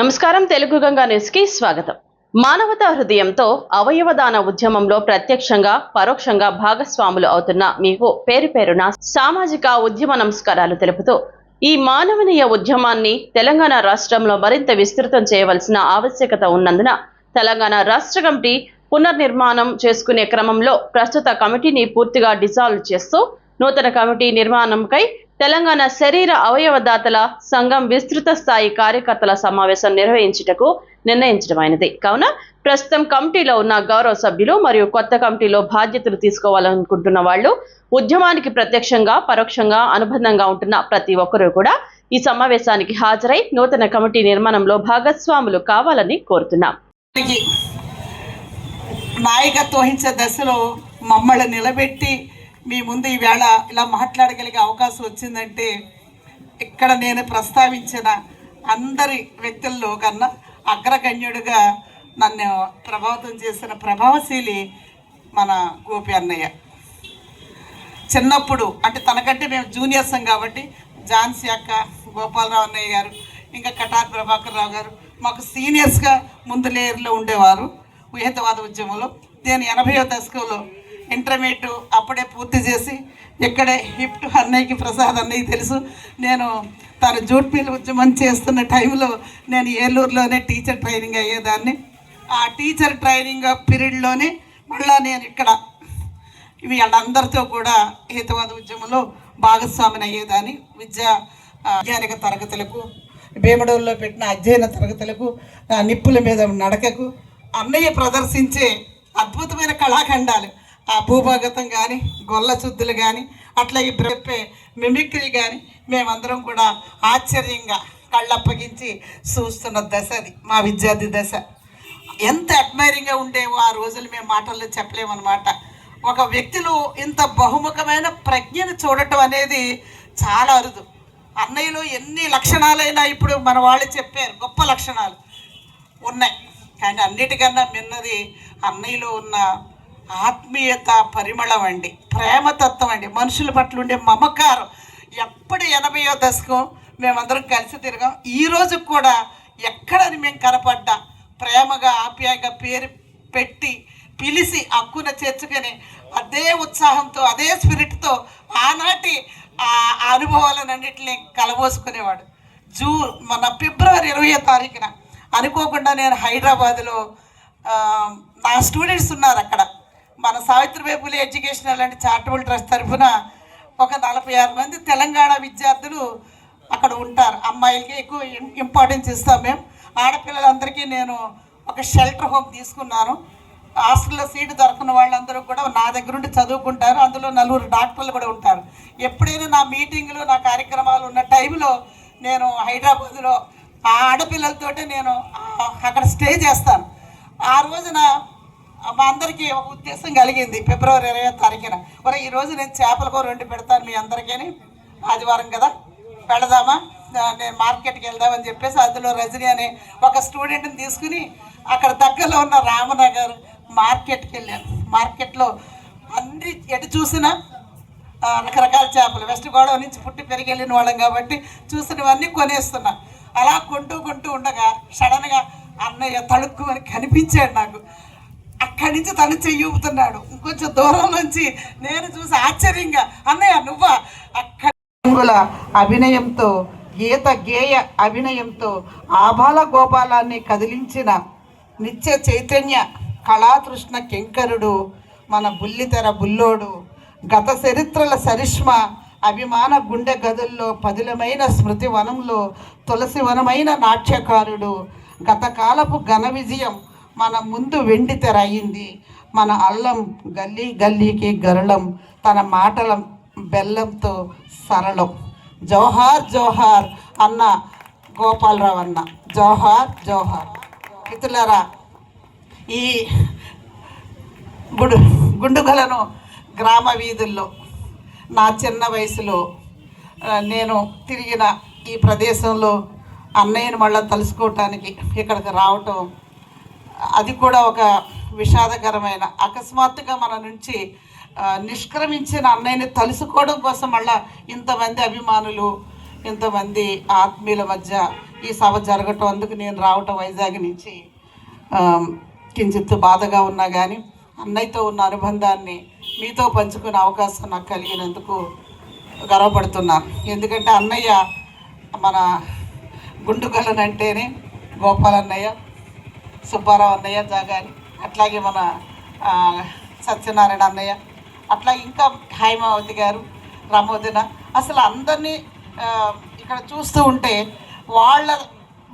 నమస్కారం తెలుగు గంగా న్యూస్కి స్వాగతం. మానవతా హృదయంతో అవయవదాన ఉద్యమంలో ప్రత్యక్షంగా పరోక్షంగా భాగస్వాములు అవుతున్న మీకు పేరు పేరున సామాజిక ఉద్యమ నమస్కారాలు తెలుపుతూ ఈ మానవనీయ ఉద్యమాన్ని తెలంగాణ రాష్ట్రంలో మరింత విస్తృతం చేయవలసిన ఆవశ్యకత ఉన్నందున తెలంగాణ రాష్ట్ర కమిటీ పునర్నిర్మాణం చేసుకునే క్రమంలో ప్రస్తుత కమిటీని పూర్తిగా డిజాల్వ్ చేస్తూ నూతన కమిటీ నిర్మాణంకై తెలంగాణ శరీర అవయవదాతల సంఘం విస్తృత స్థాయి కార్యకర్తల సమావేశం నిర్వహించుటకు నిర్ణయించడమైనది. కావున ప్రస్తుతం కమిటీలో ఉన్న గౌరవ సభ్యులు మరియు కొత్త కమిటీలో బాధ్యతలు తీసుకోవాలనుకుంటున్న వాళ్ళు ఉద్యమానికి ప్రత్యక్షంగా పరోక్షంగా అనుబంధంగా ఉంటున్న ప్రతి ఒక్కరూ కూడా ఈ సమావేశానికి హాజరై నూతన కమిటీ నిర్మాణంలో భాగస్వాములు కావాలని కోరుతున్నాం. నాయకత్వ వహించే దశలో మమ్మల్ని నిలబెట్టి మీ ముందు ఈవేళ ఇలా మాట్లాడగలిగే అవకాశం వచ్చిందంటే ఇక్కడ నేను ప్రస్తావించిన అందరి వ్యక్తుల్లో కన్నా అగ్రగణ్యుడిగా నన్ను ప్రభావితం చేసిన ప్రభావశీలి మన గోపి అన్నయ్య. చిన్నప్పుడు అంటే తనకంటే మేము జూనియర్సం కాబట్టి ఝాన్సీ అక్క గోపాలరావు అన్నయ్య గారు ఇంకా కటార్ ప్రభాకర్ రావు గారు మాకు సీనియర్స్గా ముందు లేయర్లో ఉండేవారు. ఉహితవాద ఉద్యమంలో. నేను ఎనభైవ దశకంలో ఇంటర్మీడియట్ అప్పుడే పూర్తి చేసి ఇక్కడే హిప్ట్ అన్నయ్యకి ప్రసాద్ అన్నయ్య తెలుసు. నేను తను జూట్ మిల్ ఉద్యమం చేస్తున్న టైంలో నేను ఏలూరులోనే టీచర్ ట్రైనింగ్ అయ్యేదాన్ని. ఆ టీచర్ ట్రైనింగ్ పీరియడ్లోనే మళ్ళీ నేను ఇక్కడ వీళ్ళందరితో కూడా హేతువాద ఉద్యమంలో భాగస్వామిని అయ్యేదాన్ని. విద్యా ఆ, వైజ్ఞానిక తరగతులకు భీమడోల్లో పెట్టిన అధ్యయన తరగతులకు నిప్పుల మీద నడకకు అన్నయ్య ప్రదర్శించే అద్భుతమైన కళాఖండాలు. ఆ భూభాగతం కానీ గొల్ల చుద్దులు కానీ అట్లాగే చెప్పే మిమిక్రీ కానీ మేమందరం కూడా ఆశ్చర్యంగా కళ్ళప్పగించి చూస్తున్న దశ అది మా విద్యార్థి దశ. ఎంత అడ్మైరింగ్గా ఉండేవో ఆ రోజులు మేము మాటల్లో చెప్పలేమన్నమాట. ఒక వ్యక్తిలో ఇంత బహుముఖమైన ప్రజ్ఞను చూడటం అనేది చాలా అరుదు. అన్నయ్యలో ఎన్ని లక్షణాలైనా ఇప్పుడు మన వాళ్ళు చెప్పారు గొప్ప లక్షణాలు. ఉన్నాయి. కానీ అన్నిటికన్నా మిన్నది అన్నయ్యలో ఉన్న ఆత్మీయత పరిమళం అండి. ప్రేమతత్వం అండి. మనుషుల పట్ల ఉండే మమకారం. ఎప్పుడు ఎనభయో దశకం మేమందరం కలిసి తిరగాం. ఈ రోజు కూడా ఎక్కడని మేము కనపడ్డా. ప్రేమగా ఆప్యాయంగా పేరు పెట్టి పిలిచి హక్కున చేర్చుకొని అదే ఉత్సాహంతో అదే స్పిరిట్తో ఆనాటి ఆ అనుభవాలన్నింటినీ కలబోసుకునేవాడు. జూ మన ఫిబ్రవరి ఇరవై తారీఖున అనుకోకుండా నేను హైదరాబాద్లో నా స్టూడెంట్స్ ఉన్నారు అక్కడ. మన సావిత్రిబాయి పూలే ఎడ్యుకేషనల్ అలాంటి చారిటబుల్ ట్రస్ట్ తరఫున ఒక నలభై ఆరు మంది తెలంగాణ విద్యార్థులు అక్కడ ఉంటారు. అమ్మాయిలకి ఎక్కువ ఇంపార్టెన్స్ ఇస్తాం మేము. ఆడపిల్లలందరికీ నేను ఒక షెల్టర్ హోమ్ తీసుకున్నాను. హాస్టల్లో సీటు దొరకని వాళ్ళందరూ కూడా నా దగ్గర ఉండి చదువుకుంటారు. అందులో నలుగురు డాక్టర్లు కూడా ఉంటారు. ఎప్పుడైనా నా మీటింగులు నా కార్యక్రమాలు ఉన్న టైంలో నేను హైదరాబాద్లో ఆ ఆడపిల్లలతోటే నేను అక్కడ స్టే చేస్తాను. ఆ రోజున మా అందరికీ ఒక ఉద్దేశం కలిగింది ఫిబ్రవరి ఇరవై తారీఖున. మరి ఈరోజు నేను చేపల కూర వండి పెడతాను మీ అందరికీ ఆదివారం కదా? పెడదామా? నేను మార్కెట్కి వెళ్దామని చెప్పేసి అందులో రజని అనే ఒక స్టూడెంట్ని తీసుకుని అక్కడ దగ్గరలో ఉన్న రామనగర్ మార్కెట్కి వెళ్ళాను. మార్కెట్లో అన్ని ఎటు చూసినా రకరకాల చేపలు. వెస్ట్ గోదావరి నుంచి పుట్టి పెరిగి వెళ్ళిన వాళ్ళం కాబట్టి చూసినవన్నీ కొనేస్తున్నా. అలా కొంటూ కొంటూ ఉండగా సడన్గా అన్నయ్య తడుక్కుమని కనిపించాడు నాకు. అక్కడి నుంచి తను చెయ్యూపుతున్నాడు ఇంకొంచెం దూరం నుంచి నేను చూసి ఆశ్చర్యంగా అన్నయ్య నువ్వా? అక్కడ రంగుల అభినయంతో గీత గేయ అభినయంతో ఆబాల గోపాలాన్ని కదిలించిన నిత్య చైతన్య కళాతృష్ణ కింకరుడు మన బుల్లితెర బుల్లోడు గత చరిత్రల సరిష్మ అభిమాన గుండె గదుల్లో పదిలమైన స్మృతి వనంలో తులసి వనమైన నాట్యకారుడు గతకాలపు ఘన విజయం మన ముందు వెండి తెర అయింది. మన అల్లం గల్లీ గల్లీకి గరళం తన మాటల బెల్లంతో సరళం. జోహార్ జోహార్ అన్న గోపాలరావు అన్న. జోహార్ జోహార్. మిత్రులారా ఈ గుడు గుండుగలను గ్రామ వీధుల్లో నా చిన్న వయసులో నేను తిరిగిన ఈ ప్రదేశంలో అన్నయ్యను మళ్ళీ తలుసుకోవటానికి ఇక్కడికి రావటం అది కూడా ఒక విషాదకరమైన అకస్మాత్తుగా మన నుంచి నిష్క్రమించిన అన్నయ్యని తలుసుకోవడం కోసం మళ్ళా ఇంతమంది అభిమానులు ఇంతమంది ఆత్మీయుల మధ్య ఈ సభ జరగటం అందుకు నేను రావటం వైజాగ్ నుంచి కించిత్ బాధగా ఉన్నా కానీ అన్నయ్యతో ఉన్న అనుబంధాన్ని మీతో పంచుకునే అవకాశం నాకు కలిగినందుకు గర్వపడుతున్నాను. ఎందుకంటే అన్నయ్య మన గుండుగలనంటేనే గోపాలన్నయ్య. సుబ్బారావు అన్నయ్య జాగాని అట్లాగే మన సత్యనారాయణ అన్నయ్య అట్లా ఇంకా హైమావతి గారు రమోదిన అసలు అందరినీ ఇక్కడ చూస్తూ ఉంటే వాళ్ళ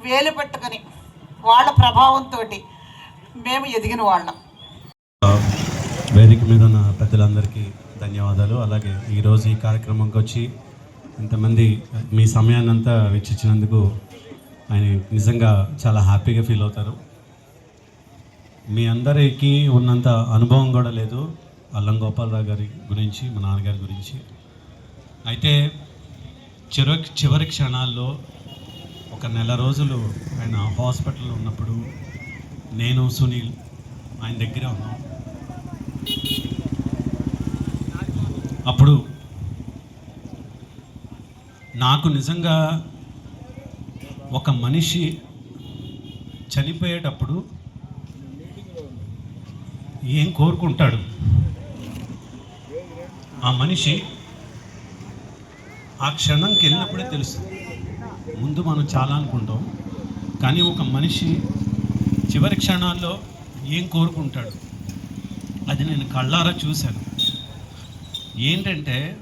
వేలు పెట్టుకొని వాళ్ళ ప్రభావంతో మేము ఎదిగిన వాళ్ళం. వేదిక మీద ఉన్న పెద్దలందరికీ ధన్యవాదాలు. అలాగే ఈరోజు ఈ కార్యక్రమంకి వచ్చి ఇంతమంది మీ సమయాన్ని అంతా వెచ్చించినందుకు ఆయన నిజంగా చాలా హ్యాపీగా ఫీల్ అవుతారు. మీ అందరికీ ఉన్నంత అనుభవం కూడా లేదు. అల్లం గోపాలరావు గారి గురించి మా నాన్నగారి గురించి. అయితే చివరి చివరి క్షణాల్లో ఒక నెల రోజులు ఆయన హాస్పిటల్లో ఉన్నప్పుడు నేను సునీల్ ఆయన దగ్గర ఉన్నాం. అప్పుడు నాకు నిజంగా ఒక మనిషి చనిపోయేటప్పుడు ఏం కోరుకుంటాడు? ఆ మనిషి ఆ క్షణంకి వెళ్ళినప్పుడే తెలుస్తుంది. ముందు మనం చాలా అనుకుంటాం కానీ ఒక మనిషి చివరి క్షణాల్లో ఏం కోరుకుంటాడు? అది నేను కళ్ళారా చూశాను. ఏంటంటే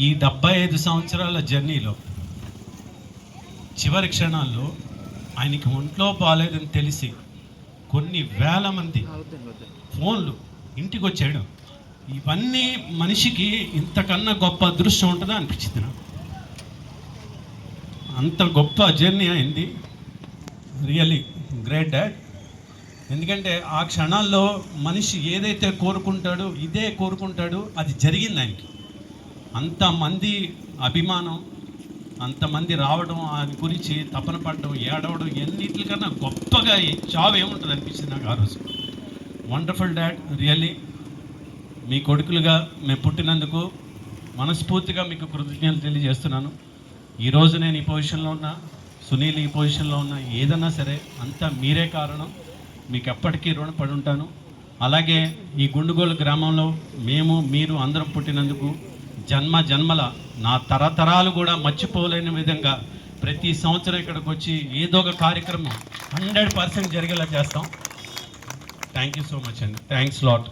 ఈ డెబ్బై ఐదు సంవత్సరాల జర్నీలో చివరి క్షణాల్లో ఆయనకి ఒంట్లో బాగాలేదని తెలిసి కొన్ని వేల మంది ఫోన్లు ఇంటికి వచ్చేయడం ఇవన్నీ మనిషికి ఇంతకన్నా గొప్ప అదృష్టం ఉంటుందా అనిపించింది నాకు. అంత గొప్ప జర్నీ అయింది. రియల్లీ గ్రేట్ డాడ్ ఎందుకంటే ఆ క్షణాల్లో మనిషి ఏదైతే కోరుకుంటాడో ఇదే కోరుకుంటాడో అది జరిగింది ఆయనకి. అంతమంది అభిమానం అంతమంది రావడం ఆయన గురించి తపన పడడం ఏడవడం ఎన్నిటికన్నా గొప్పగా ఈ చావు ఏముంటుంది అనిపించింది నాకు ఆ రోజు. వండర్ఫుల్ డాడ్ రియల్లీ మీ కొడుకులుగా మేము పుట్టినందుకు మనస్ఫూర్తిగా మీకు కృతజ్ఞతలు తెలియజేస్తున్నాను. ఈరోజు నేను ఈ పొజిషన్లో ఉన్నా సునీల్ ఈ పొజిషన్లో ఉన్నా ఏదన్నా సరే అంతా మీరే కారణం. మీకు ఎప్పటికీ రుణపడి ఉంటాను. అలాగే ఈ గుండుగోలు గ్రామంలో మేము మీరు అందరం పుట్టినందుకు జన్మ జన్మల నా తరతరాలు కూడా మర్చిపోలేని విధంగా ప్రతి సంవత్సరం ఇక్కడికి వచ్చి ఏదో ఒక కార్యక్రమం హండ్రెడ్ పర్సెంట్ జరిగేలా చేస్తాం. థ్యాంక్ యూ సో మచ్ అండి. Thanks lot